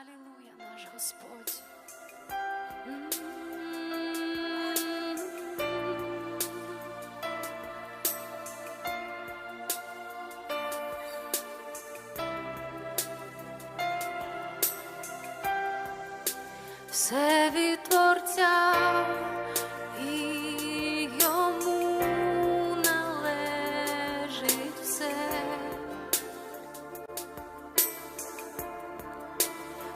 Алілуя, наш Господь. Все від Творця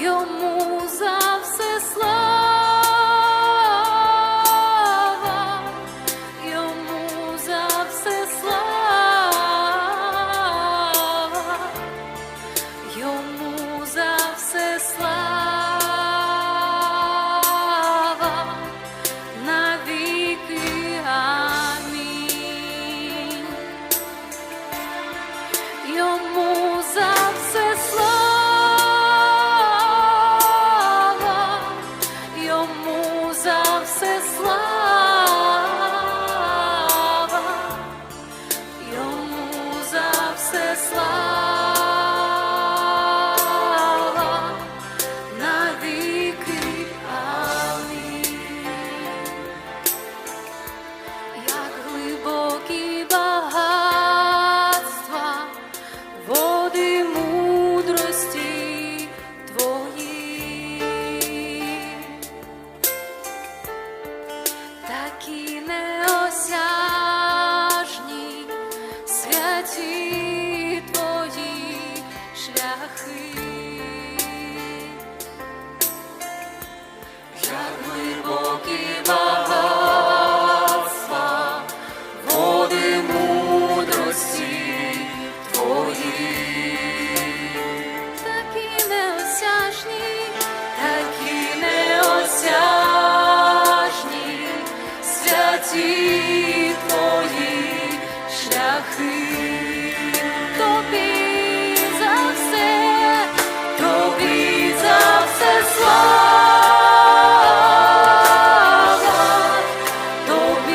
Йому за йому за все слава, шляхи.